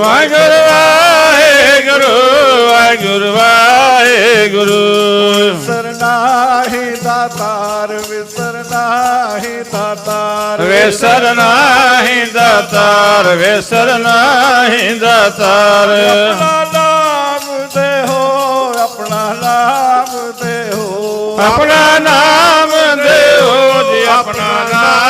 ਵਾਹਿਗੁਰੂ ਵਾਹਿਗੁਰੂ ਵਾਹਿਗੁਰੂ ਵਾਹਿਗੁਰੂ। ਵਾਹਿਗੁਰੂ ਸਰਨਾਹੀ ਦਾਤਾਰ ਵਿਸਰਨਾਹੀ ਦਾਤਾਰ ਵਿਸਰਨਾ ਹੀ ਦਾਤਾਰ ਵਿਸਰਨਾ ਹੀ ਦਾਤਾਰ ਆਪਣਾ ਨਾਮ ਦੇਹੋ ਆਪਣਾ ਨਾਮ ਦੇਹੋ ਆਪਣਾ ਨਾਮ ਦਿਓ ਜੀ ਆਪਣਾ ਨਾਮ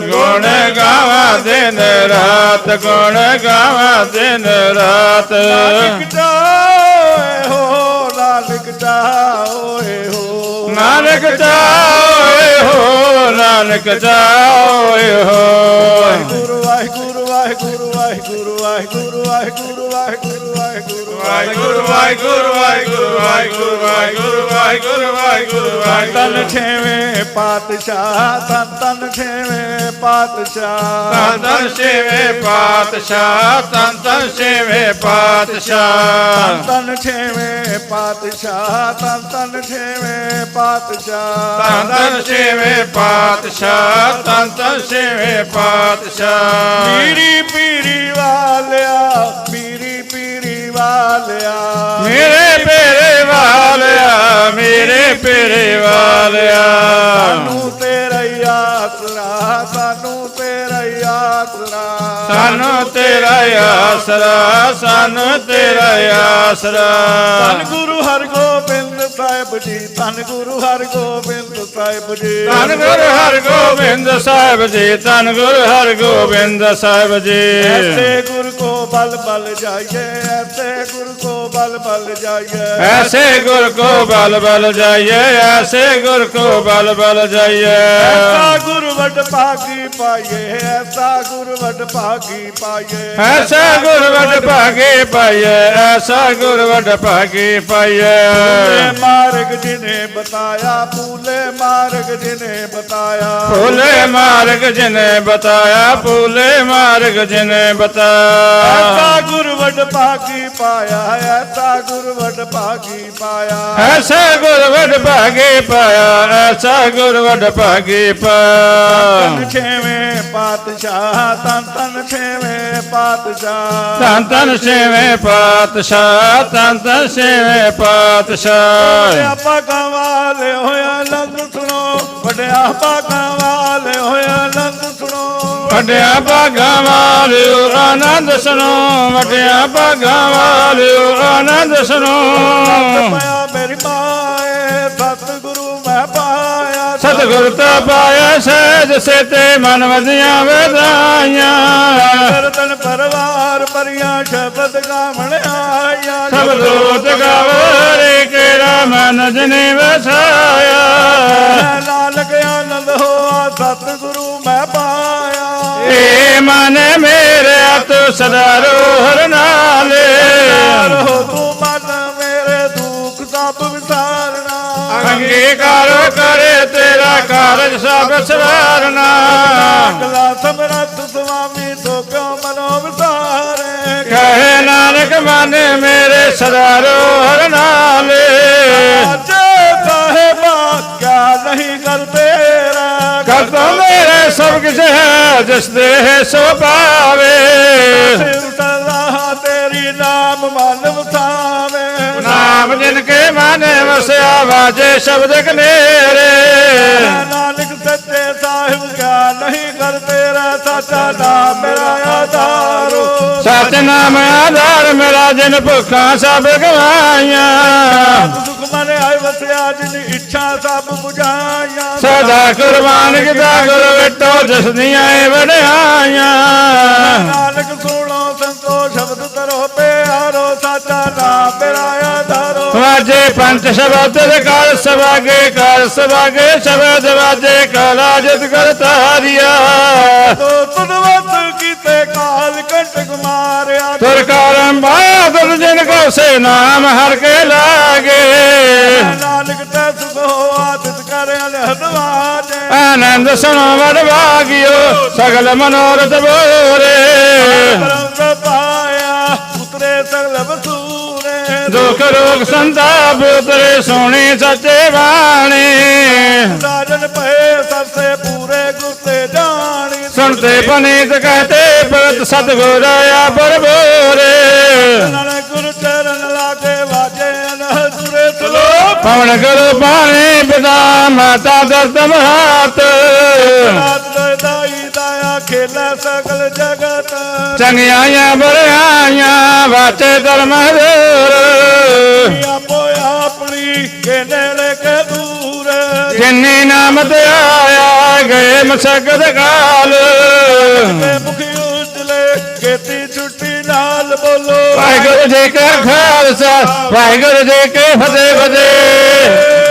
ਗੁਣ ਗਾਵਾ ਦਿਨ ਰਾਤ ਗੁਣ ਗਾਵਾ ਦਿਨ ਰਾਤ। ਨਾਨਕ ਜਾਏ ਹੋ ਨਾਨਕ ਜਾਏ ਹੋ। ਨਾਨਕ ਜਾਏ ਹੋ ਨਾਨਕ ਜਾਏ ਹੋ। ਵਾਹਿਗੁਰੂ ਵਾਹਿਗੁਰੂ ਵਾਹਿਗੁਰੂ ਵਾਹਿਗੁਰੂ ਵਾਹਿਗੁਰੂ ਵਾਹਿਗੁਰੂ ਵਾਹਿਗੁਰੂ ਵਾਹਿਗੁਰੂ ਵਾਹਿਗੁਰੂ ਵਾਹਿਗੁਰੂ ਵਾਹਿਗੁਰੂ ਵਾਹਿਗੁਰੂ ਵਾਹਿਗੁਰੂ ਵਾਹਿਗੁਰੂ ਵਾਹਿਗੁਰੂ ਤਨ ਵਾਹਿਗੁਰੂ ਛੇਵੇਂ ਪਾਤਸ਼ਾਹ ਤਨ ਤਨ ਛੇਵੇਂ ਪਾਤਸ਼ਾਹ ਤਨ ਤਨ ਛੇਵੇਂ ਪਾਤਸ਼ਾਹ ਤਨ ਤਨ ਛੇਵੇਂ ਪਾਤਸ਼ਾਹ ਤਨ ਛੇਵੇਂ ਪਾਤਸ਼ਾਹ ਤਨ ਤਨ ਛੇਵੇਂ ਪਾਤਸ਼ਾਹ ਤਨ ਤਨ ਛੇਵੇਂ ਪਾਤਸ਼ਾਹ ਤਨ ਤਨ ਛੇਵੇਂ ਪਾਤਸ਼ਾਹ ਪੀਰੀ ਪੀਰੀ ਵਾਲਿਆ ਪੀਰੀ ਪੀਰੀ ਵਾਲਿਆ। ਮੇਰੇ ਪੇਰੇ ਵਾਲਿਆ ਮੇਰੇ ਪੇਰੇ ਵਾਲਿਆ। ਸਾਨੂੰ ਤੇਰਾ ਆਸਰਾ ਸਾਨੂੰ ਤੇਰਾ ਆਸਰਾ। ਸਾਨੂੰ ਤੇਰਾ ਆਸਰਾ ਸਾਨੂੰ ਤੇਰਾ ਆਸਰਾ। ਧੰਨ ਗੁਰੂ ਹਰਗੋਬਿੰਦ ਸਾਹਿਬ ਜੀ ਧੰਨ ਗੁਰੂ ਹਰਗੋਬਿੰਦ ਸਾਹਿਬ ਜੀ। ਧੰਨ ਗੁਰੂ ਹਰਗੋਬਿੰਦ ਸਾਹਿਬ ਜੀ ਧੰਨ ਗੁਰੂ ਹਰਗੋਬਿੰਦ ਸਾਹਿਬ ਜੀ। ਐਸੇ बल बल जाइए ऐसे गुरु को बल बल जाइए। ऐसे गुरु को बल बल जाइए ऐसे गुरु को बल बल जाइए। ऐसा गुरु वट पागी पाइए ऐसा गुरु वट पागी पाइए। ऐसा गुरु वट पागी पाइए ऐसा गुरु वट पागी पाइए। मार्ग जिन्हें बताया फूले मार्ग जिन्हें बताया। फूले मार्ग जिन्हें बताया फूले मार्ग जिन्हें बताया। ਐਸਾ ਗੁਰਵਡ ਭਾਗੀ ਪਾਇਆ ਐਸਾ ਗੁਰਵਡ ਭਾਗੀ ਪਾਇਆ। ਐਸਾ ਗੁਰਵਡ ਭਾਗੀ ਪਾਇਆ ਐਸਾ ਗੁਰਵਡ ਭਾਗੀ ਪਾਇਆ। ਤਨ ਛੇਵੇਂ ਪਾਤਸ਼ਾਹ ਤਨ ਤਨ ਛੇਵੇਂ ਪਾਤਸ਼ਾਹ। ਤਨ ਤਨ ਛੇਵੇਂ ਪਾਤਸ਼ਾਹ ਤਨ ਤਨ ਛੇਵੇਂ ਪਾਤਸ਼ਾਹ। ਆਪਾ ਕਮਾਲ ਹੋਇਆ ਲੰਗ ਸੁਣੋ। ਵਡਿਆ ਆਪਾ ਕਮਾਲ ਹੋਇਆ ਲੰਗ ਵੱਡਿਆ ਭਾਗਾਂ ਵਾਲਿਓ ਆਨੰਦ ਸੁਣੋ ਵੱਡਿਆ ਭਾਗਾਂ ਵਾਲਿਓ ਆਨੰਦ ਸੁਣੋ। ਪਾਇਆ ਮੇਰੀ ਮਾਏ ਸਤਿਗੁਰੂ ਮੈਂ ਪਾਇਆ ਸਤਿਗੁਰ ਤਾਂ ਪਾਇਆ ਸਹਿਜ ਸੇਤੇ ਮਨ ਵਜੀਆਂ ਵਧਾਈਆਂ ਕਰਤਨ ਪਰਵਾਰ ਪਰਿਆ ਸ਼ਬਦ ਗਾਵਣ ਆਇਆ ਸਭ ਲੋਕ ਗਾਵਰੇ ਕੇਰਾ ਮਨ ਜਨੇ ਵਸਾਇਆ। ਨਾਨਕ ਆਨੰਦ ਹੋਆ ਸਤਿਗੁਰੂ ਮੈਂ ਪਾਇਆ ਏ ਮਨ ਮੇਰੇ ਤੂੰ ਸਦਾ ਰੋਹਰ ਨਾਲੇ। ਤੂੰ ਮਨ ਮੇਰੇ ਦੁੱਖ ਸਭ ਵਿਸਾਰਨਾ। ਅੰਗੀਕਾਰ ਕਰੇ ਤੇਰਾ ਕਾਰਜ ਸਭ ਸਵਾਰਨਾ। ਅਗਲਾ ਸਮਰੱਥ ਸੁਆਮੀ ਤੋ ਕਿਉ ਮਨੋ ਵਿਸਾਰੇ ਕਹੇ ਨਾਨਕ ਮਨ ਮੇਰੇ ਸਦਾ ਰੋਹਰ ਨਾਲੇ ਜਿਸ ਦੇ ਸੋ ਪਾਵੇ। ਤੇਰੀ ਨਾਮ ਮਨ ਵਸਾਵੇ ਨਾਮ ਜਿਨ ਕੇ ਮਨ ਵਸਿਆ ਵਾਜੇ ਸ਼ਬਦ ਕਨੇਰੇ। ਨਾਨਕ ਸੱਚੇ ਸਾਹਿਬ ਕਿਆ ਨਹੀਂ ਕਰ ਤੇਰਾ ਸਾਚਾ ਨਾਮ ਮੇਰਾ ਆਧਾਰੋ। ਸਤ ਨਾਮ ਆਧਾਰ ਮੇਰਾ ਜਿਨ ਭੁੱਖਾਂ ਸਭ ਗਵਾਈਆਂ। ਸੁਖ ਮਨ ਆਇ ਵਸਿਆ ਜਿਨ ਇੱਛਾ ਸਭ 부ਝਾਈਆਂ ਸਦਾ ਕੁਰਬਾਨ ਕੀਤਾ ਗੁਰ ਵਿਟੋ ਜਿਸ ਦੀਆਂ ਏ ਵਡਿਆਈਆਂ। ਨਾਨਕ ਸੁਣੋ ਸੰਤੋ ਸ਼ਬਦ ਤਰੋ ਪਿਆਰੋ ਸਾਚਾ ਨਾਮ ਮੇਰਾ ਆਧਾਰੋ ਵਾਜੇ ਪੰਜ ਸ਼ਬਦ ਦੇ ਕਾਲ ਸਵਾਗੇ ਕਾਲ ਸਵਾਗੇ ਸ਼ਬਦ ਵਾਜੇ ਕਾਲਾ ਜਿਤ ਕਰਤਾਰੀਆ ਤੋ ਤੁਦਵਤ ਕੀਤੇ ਕਾਲ ਕੰਟਕ ਮਾਰਿਆ। ਤੁਰ ਕਾਰੰ ਬਾਦਲ ਜਿਨ ਕੋ ਸੇ ਨਾਮ ਹਰ ਕੇ ਲਾਗੇ। ਨਾਨਕ ਤੈ ਸੁਖੋ ਕਰ ਆਨੰਦ ਸੁਣੋ ਵਡ ਭਾਗਿਓ ਸਗਲ ਮਨੋਰਥ ਬੋਰੇ। ਪਰਮ ਪਾਇਆ ਉਤਰੇ ਸਗਲ ਬਸੂਰੇ ਦੁਖ ਰੋਗ ਸੰਤਾਪ ਉਤਰੇ ਸੋਹਣੇ ਸੱਚੇ ਬਾਣੇ। ਰਾਜਨ ਭਏ ਸਰਸੇ ਪੂਰੇ ਗੁਰਤੇ ਜਾਣੀ। ਸੁਣਤੇ ਪਨੀਤ ਕਹਤੇ ਭਗਤ ਸਤਗੁਰ ਬਰਬੋਰੇ ਪਵਨ ਕਰੋ ਪਾਣੀ ਪਿਤਾ ਮਾਤਾ ਦਰਦ ਮਹਾਤ ਦਾਈ ਦਾਇਆ ਖੇਲਾ ਸਗਲ ਜਗਤ ਚੰਗਿਆਈਆਂ ਬਰਿਆਈਆਂ ਵਾਚੇ ਧਰਮ ਹਜ਼ੂਰ। ਆਪੋ ਆਪਣੀ ਕੇ ਨੇੜੇ ਕੇ ਦੂਰ ਜਿਨੀ ਨਾਮ ਤੇ ਆਇਆ ਗਏ ਮਸਕਦ ਕਾਲ। ਤੇ ਮੁਖੀ ਉਜਲੇ ਕੀਤੀ ਛੁੱਟੀ ਨਾਲ ਬੋਲੋ ਵਾਹਿਗੁਰੂ ਜੀ ਕਾ ਖਾਲਸਾ, ਵਾਹਿਗੁਰੂ ਜੀ ਕੀ ਫਤਿਹ ਫਤਿਹ। Yeah.